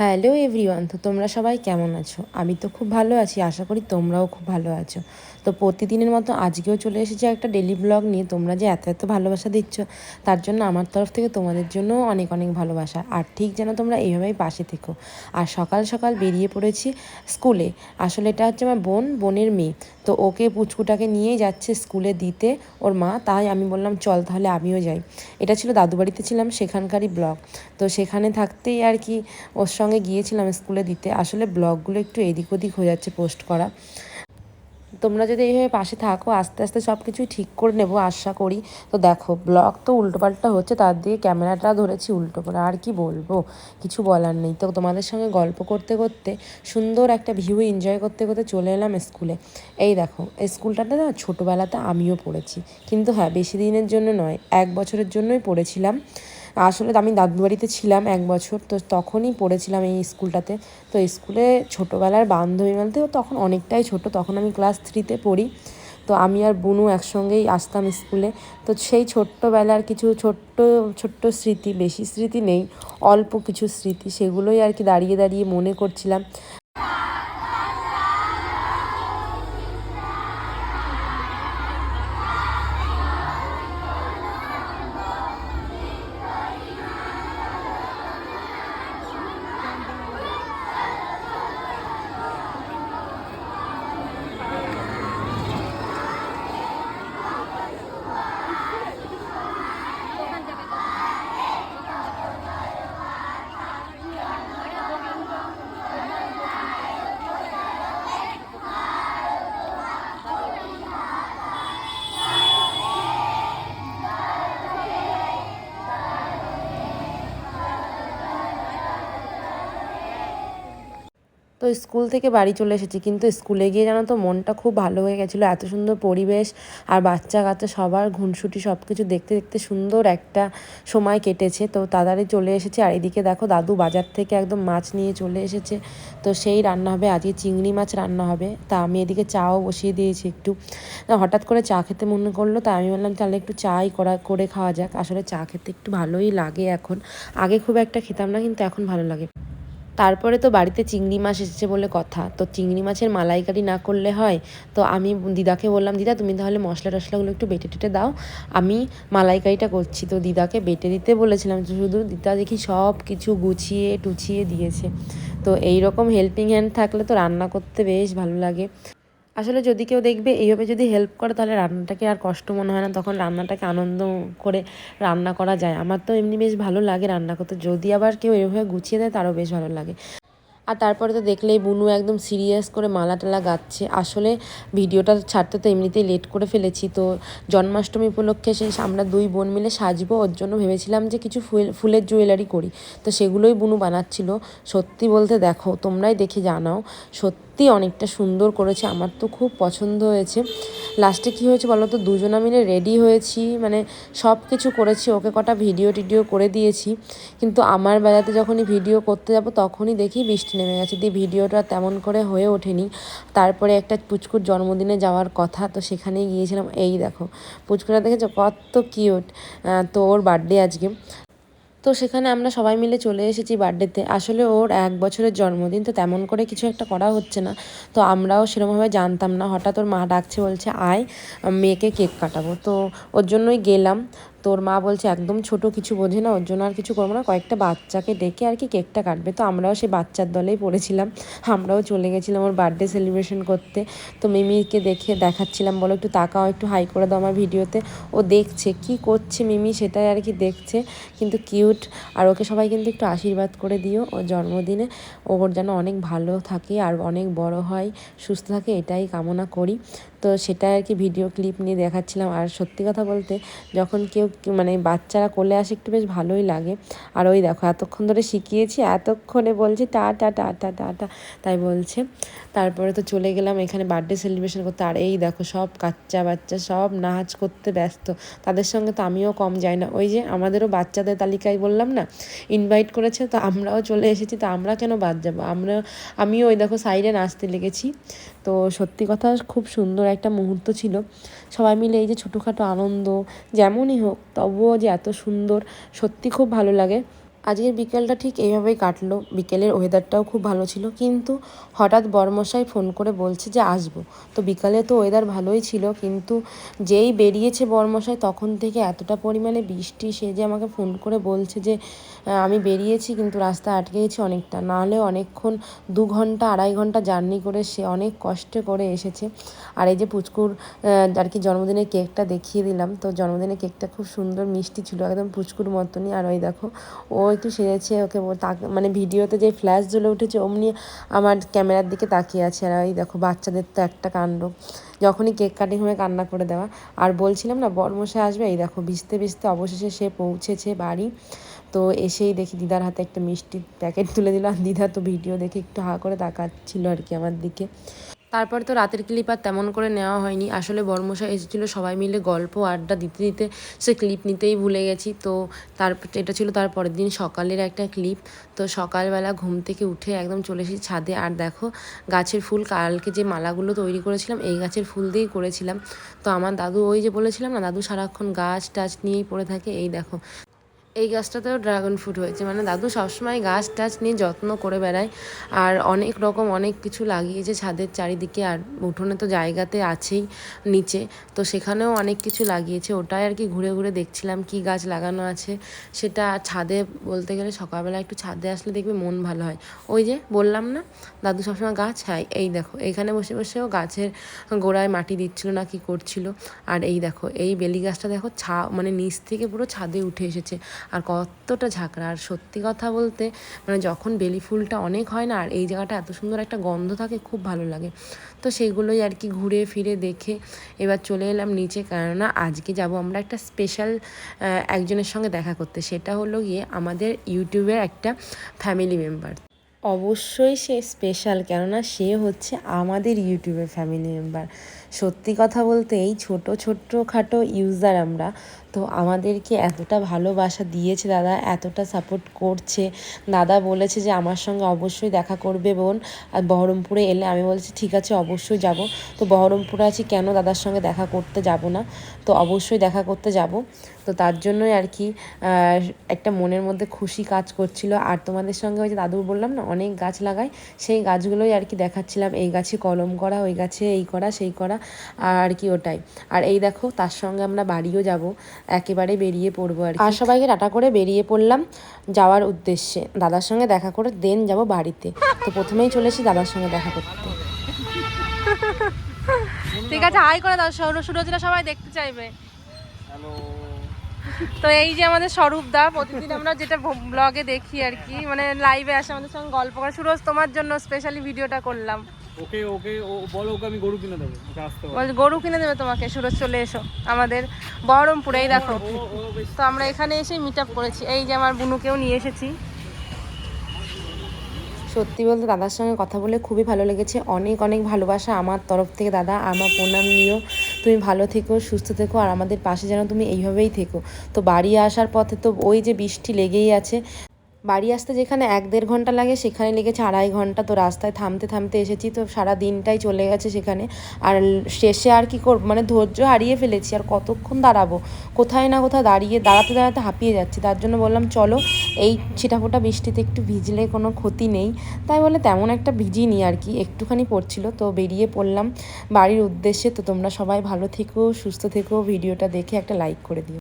Hello everyone তো তোমরা সবাই কেমন আছো? আমি তো খুব ভালো আছি। আশা করি তোমরাও খুব ভালো আছো। তো প্রতিদিনের মতো আজকেও চলে এসেছি একটা ডেলি ব্লগ নিয়ে। তোমরা যে এত এত ভালোবাসা দিচ্ছ, তার জন্য আমার তরফ থেকে তোমাদের জন্য অনেক অনেক ভালোবাসা। আর ঠিক যেন তোমরা এইভাবেই পাশে থেকো। আর সকাল সকাল বেরিয়ে পড়েছি স্কুলে। আসলে এটা হচ্ছে আমার বোন, বোনের মেয়ে। তো ওকে পুচকুটাকে নিয়েই যাচ্ছে স্কুলে দিতে ওর মা, তাই আমি বললাম, চল তাহলে আমিও যাই। এটা ছিল দাদু বাড়িতে ছিলাম, সেখানকারই ব্লগ। তো সেখানে থাকতেই আর কি ওর সঙ্গে গিয়েছিলাম স্কুলে দিতে। আসলে ব্লগগুলো একটু এদিক ওদিক হয়ে যাচ্ছে পোস্ট করা। তোমরা যদি এইভাবে পাশে থাকো, আস্তে আস্তে সব কিছুই ঠিক করে নেব, আশা করি। তো দেখো ব্লগ তো উল্টোপাল্টা হচ্ছে, তার দিয়ে ক্যামেরাটা ধরেছি উল্টো করে, আর কি বলব? কিছু বলার নেই। তো তোমাদের সঙ্গে গল্প করতে করতে, সুন্দর একটা ভিউ এনজয় করতে করতে চলে এলাম স্কুলে। এই দেখো স্কুলটাতে না ছোটোবেলাতে আমিও পড়েছি। কিন্তু হ্যাঁ বেশি দিনের জন্য নয়, এক বছরের জন্যই পড়েছিলাম। আসলে আমি দাদু বাড়িতে ছিলাম এক বছর, তো তখনই পড়েছিলাম এই স্কুলটাতে। তো স্কুলে ছোটোবেলার বান্ধবী বলতে তখন অনেকটাই ছোট, তখন আমি ক্লাস থ্রিতে পড়ি। তো আমি আর বুনু একসঙ্গেই আসতাম স্কুলে। তো সেই ছোট্টবেলার কিছু ছোট্ট ছোট্ট স্মৃতি, বেশি স্মৃতি নেই, অল্প কিছু স্মৃতি, সেগুলোই আর কি দাঁড়িয়ে দাঁড়িয়ে মনে করছিলাম। তো স্কুল থেকে বাড়ি চলে এসেছি। কিন্তু স্কুলে গিয়ে জানো তো মনটা খুব ভালো হয়ে গেছিল। এত সুন্দর পরিবেশ আর বাচ্চা কাচ্চা সবার, ঘুনসুটি সব কিছু দেখতে দেখতে সুন্দর একটা সময় কেটেছে। তো তাড়াতাড়ি চলে এসেছে। আর এদিকে দেখো দাদু বাজার থেকে একদম মাছ নিয়ে চলে এসেছে। তো সেই রান্না হবে, আজকে চিংড়ি মাছ রান্না হবে। তা আমি এদিকে চাও বসিয়ে দিয়েছি একটু। হঠাৎ করে চা খেতে মনে করল তা আমি বললাম তাহলে একটু চাই করা, করে খাওয়া যাক। আসলে চা খেতে একটু ভালোই লাগে এখন। আগে খুব একটা খেতাম না, কিন্তু এখন ভালো লাগে। তারপরে তো বাড়িতে চিংড়ি মাছ এসেছে বলে কথা। তো চিংড়ি মাছের মালাইকারি না করলে হয়? তো আমি দিদাকে বললাম, দিদা, তুমি তাহলে মশলা টশলাগুলো একটু বেটে টেটে দাও। আমি মালাইকারিটা করছি। তো দিদাকে বেটে দিতে বলেছিলাম, শুধু দিদা দেখি সব কিছু গুছিয়ে টুছিয়ে দিয়েছে। তো এই রকম হেল্পিং হ্যান্ড থাকলে তো রান্না করতে বেশ ভালো লাগে। আসলে যদি কেউ দেখবে এইভাবে যদি হেল্প করে, তাহলে রান্নাটাকে আর কষ্ট মনে হয় না। তখন রান্নাটাকে আনন্দ করে রান্না করা যায়। আমার তো এমনি বেশ ভালো লাগে রান্না করতে। যদি আবার কেউ এভাবে গুছিয়ে দেয়, তারও বেশ ভালো লাগে। আর তারপরে তো দেখলেই বুনু একদম সিরিয়াস করে মালা টালা গাচ্ছে। আসলে ভিডিওটা ছাড়তে তো এমনিতেই লেট করে ফেলেছি। তো জন্মাষ্টমী উপলক্ষে সেই আমরা দুই বোন মিলে সাজবো। ওর জন্য ভেবেছিলাম যে কিছু ফুল ফুলের জুয়েলারি করি। তো সেগুলোই বুনু বানাচ্ছিল। সত্যি বলতে দেখো, তোমরাই দেখে জানাও। সত্যি অনেকটা সুন্দর করেছে। আমার তো খুব পছন্দ হয়েছে। লাস্টে কী হয়েছে বলো তো? দুজনা মিলে রেডি হয়েছি মানে সব কিছু করেছি। ওকে কটা ভিডিও টিডিও করে দিয়েছি। কিন্তু আমার বেলাতে যখনই ভিডিও করতে যাব, তখনই দেখি বৃষ্টি নেমে গেছে। দিয়ে ভিডিওটা তেমন করে হয়ে ওঠেনি। তারপরে একটা পুচকুর জন্মদিনে যাওয়ার কথা, তো সেখানেই গিয়েছিলাম। এই দেখো, পুচকুটা দেখেছ? কত কিউট তো ওর বার্থডে আজকে। তো সেখানে আমরা সবাই মিলে চলে এসেছি বার্থডেতে আসলে ওর এক বছরের জন্মদিন, তো তেমন করে কিছু একটা করা হচ্ছে না। তো আমরাও সেরকমভাবে জানতাম না। হঠাৎ ওর মা ডাকছে, বলছে, আয়, মেয়েকে কেক কাটাবো। তো ওর জন্যই গেলাম। তোর মা বলছে, একদম ছোট, কিছু বোঝে না, ওর জন্য আর কিছু করব না। কয়েকটা বাচ্চাকে ডেকে আর কি কেকটা কাটবে। তো আমরাও সেই বাচ্চার দলেই পড়েছিলাম। আমরাও চলে গেছিলাম ওর বার্থডে সেলিব্রেশন করতে। তো মিমিকে দেখে দেখাচ্ছিলাম, বলো একটু তাকাও, একটু হাই করে দাও আমার ভিডিওতে। ও দেখছে, কি করছে মিমি সেটাই আর কি দেখছে। কিন্তু কিউট আর ওকে সবাই কিন্তু একটু আশীর্বাদ করে দিও ওর জন্মদিনে। ওর যেন অনেক ভালো থাকে আর অনেক বড় হয়, সুস্থ থাকে, এটাই কামনা করি। তো সেটাই আর কি ভিডিও ক্লিপ নিয়ে দেখাচ্ছিলাম। আর সত্যি কথা বলতে যখন কেউ মানে বাচ্চারা কোলে আসে একটু বেশ ভালোই লাগে। আর ওই দেখো, এতক্ষণ ধরে শিখিয়েছি, এতক্ষণে বলছি টা টা টা টা টা টা তাই বলছে। তারপরে তো চলে গেলাম এখানে বার্থডে সেলিব্রেশন করতে। আর এই দেখো, সব কাচ্চা বাচ্চা সব নাচ করতে ব্যস্ত। তাদের সঙ্গে তো আমিও কম যাই না। ওই যে আমাদেরও বাচ্চাদের তালিকায় বললাম না ইনভাইট করেছে, তো আমরাও চলে এসেছি, তো আমরা কেন বাদ যাব? আমরা, আমিও ওই দেখো সাইডে নাচতে লেগেছি। তো সত্যি কথা, খুব সুন্দর একটা মুহূর্ত ছিল। সবাই মিলে এই যে ছোটোখাটো আনন্দ, যেমনই হোক, তবুও যে এত সুন্দর, সত্যি খুব ভালো লাগে। আজকের বিকেলটা ঠিক এইভাবেই কাটলো। বিকেলের ওয়েদারটাও খুব ভালো ছিল। কিন্তু হঠাৎ বরমশাই ফোন করে বলছে যে, আসব। তো বিকালে তো ওয়েদার ভালোই ছিল। কিন্তু যেই বেরিয়েছে বরমশাই তখন থেকে এতটা পরিমাণে বৃষ্টি, সে যে আমাকে ফোন করে বলছে যে আমি বেরিয়েছি, কিন্তু রাস্তা আটকে গেছি অনেকটা। নাহলে অনেকক্ষণ দু ঘণ্টা, আড়াই ঘণ্টা জার্নি করে সে অনেক কষ্টে করে এসেছে। আর এই যে পুচকুর আর কি জন্মদিনের কেকটা দেখিয়ে দিলাম। তো জন্মদিনের কেকটা খুব সুন্দর, মিষ্টি ছিল, একদম পুচকুর মতনই। আর ওই দেখো, ও একটু সেরেছে ওকে মানে ভিডিওতে যে ফ্ল্যাশ জ্বলে উঠেছে, অমনি আমার ক্যামেরার দিকে তাকিয়ে আছে। আর ওই দেখো, বাচ্চাদের তো একটা কাণ্ড। যখনই কেক কাটিং হয়ে কান্না করে দেওয়া। আর বলছিলাম না, বরমশাই আসবে? এই দেখো, ভিজতে ভিজতে অবশেষে সে পৌঁছেছে বাড়ি। তো এসেই দেখি দিদার হাতে একটা মিষ্টির প্যাকেট তুলে দিলাম দিদা তো ভিডিও দেখে একটু হা করে তাকাচ্ছিল আর কি আমার দিকে। তারপর তো রাতের ক্লিপ আর তেমন করে নেওয়া হয়নি। আসলে বর্মশা এসেছিল, সবাই মিলে গল্প, আড্ডা দিতে দিতে সে ক্লিপ নিতেই ভুলে গেছি। তো তার, এটা ছিল তার পরের দিন সকালের একটা ক্লিপ তো সকালবেলা ঘুম থেকে উঠে একদম চলে এসেছি ছাদে। আর দেখো, গাছের ফুল, কালকে যে মালাগুলো তৈরি করেছিলাম, এই গাছের ফুল দিয়েই করেছিলাম। তো আমার দাদু ওই যে বলেছিলাম না, দাদু সারাক্ষণ গাছ টাছ নিয়েই পড়ে থাকে। এই দেখো এই গাছটাতেও ড্রাগন ফ্রুট হয়েছে। মানে দাদু সবসময় গাছ টাছ নিয়ে যত্ন করে বেড়ায়। আর অনেক রকম অনেক কিছু লাগিয়েছে ছাদের চারিদিকে আর উঠোনে তো জায়গাতে আছেই নিচে। তো সেখানেও অনেক কিছু লাগিয়েছে। ওটাই আর কি ঘুরে ঘুরে দেখছিলাম কি গাছ লাগানো আছে। সেটা ছাদে বলতে গেলে সকালবেলা একটু ছাদে আসলে দেখবে মন ভালো হয়। ওই যে বললাম না, দাদু সবসময় গাছ হ্যাঁ এই দেখো এইখানে বসে বসেও গাছের গোড়ায় মাটি দিচ্ছিল না কি করছিল। আর এই দেখো, এই বেলি গাছটা দেখো ছা মানে নিচ থেকে পুরো ছাদে উঠে এসেছে। আর কতটা ঝাঁকড়া। আর সত্যি কথা বলতে মানে যখন বেলি ফুলটা অনেক হয় না, আর এই জায়গাটা এত সুন্দর একটা গন্ধ থাকে, খুব ভালো লাগে। তো সেগুলোই আর কি ঘুরে ফিরে দেখে এবার চলে এলাম নিচে। কেননা আজকে যাব আমরা একটা স্পেশাল একজনের সঙ্গে দেখা করতে। সেটা হলো গিয়ে আমাদের ইউটিউবের একটা ফ্যামিলি মেম্বার অবশ্যই সে স্পেশাল কেননা সে হচ্ছে আমাদের ইউটিউবের ফ্যামিলি মেম্বার সত্যি কথা বলতে এই ছোটো ছোট্ট খাটো ইউজার আমরা তো আমাদেরকে এতটা ভালোবাসা দিয়েছে দাদা, এতটা সাপোর্ট করছে। দাদা বলেছে যে আমার সঙ্গে অবশ্যই দেখা করবে বোন। আর বহরমপুরে এলে আমি বলছি, ঠিক আছে, অবশ্যই যাব। তো বহরমপুরে আছি, কেন দাদার সঙ্গে দেখা করতে যাব না? তো অবশ্যই দেখা করতে যাব। তো তার জন্যই আর কি একটা মনের মধ্যে খুশি কাজ করছিল। আর তোমাদের সঙ্গে ওই যে দাদু বললাম না, অনেক গাছ লাগাই, সেই গাছগুলোই আর কি দেখাচ্ছিলাম। এই গাছে কলম করা, ওই গাছে এই করা, সেই করা, আর কি ওটাই। আর এই দেখো, তার সঙ্গে আমরা বাড়িও যাব। একেবারে বেরিয়ে পড়ব আর আর সবাইকে টাটা করে বেরিয়ে পড়লাম যাওয়ার উদ্দেশ্যে। দাদার সঙ্গে দেখা করে দেন যাব বাড়িতে। তো প্রথমেই চলে এসেছি দাদার সঙ্গে দেখা করতে। ঠিক আছে হাই করে দাও সৌর সুরজরা সবাই দেখতে চাইবে। তো এই যে আমাদের স্বরূপ দা প্রতিদিন আমরা যেটা ব্লগে দেখি আর কি মানে লাইভে আসে আমাদের সঙ্গে গল্প করে। সুরজ তোমার জন্য স্পেশালি ভিডিওটা করলাম। ওকে ওকে ও বলো ওকে আমি গরু কিনে দেবো ওকে আসতে বল গরু কিনে দেবে তোমাকে সুরজ চলে এসো। আমাদের বহরমপুরেই দেখো। তো আমরা এখানে এসে মিট আপ করেছি। এই যে আমার বুনুকেও নিয়ে এসেছি। সত্যি বলতে দাদার সঙ্গে কথা বলে খুবই ভালো লেগেছে। অনেক অনেক ভালোবাসা আমার তরফ থেকে দাদা। আমার প্রণাম নিও। তুমি ভালো থেকো সুস্থ থেকো আর আমাদের পাশে যেন তুমি এইভাবেই থেকো। তো বাড়ি আসার পথে তো ওই যে বৃষ্টি লেগেই আছে। বাড়ি আসতে যেখানে এক দেড় ঘণ্টা লাগে, সেখানে লেগেছে আড়াই ঘণ্টা। তো রাস্তায় থামতে থামতে এসেছি, তো সারা দিনটাই চলে গেছে সেখানে। আর শেষে আর কি করব মানে ধৈর্য হারিয়ে ফেলেছি। আর কতক্ষণ দাঁড়াবো? কোথায় না কোথাও দাঁড়িয়ে, দাঁড়াতে দাঁড়াতে হাঁপিয়ে যাচ্ছি। তার জন্য বললাম, চলো, এই ছিটাফোটা বৃষ্টিতে একটু ভিজলে কোনো ক্ষতি নেই। তাই বলে তেমন একটা ভিজিনি আর কি একটুখানি পড়ছিল। তো বেরিয়ে পড়লাম বাড়ির উদ্দেশ্যে। তো তোমরা সবাই ভালো থেকো, সুস্থ থেকো। ভিডিওটা দেখে একটা লাইক করে দিও।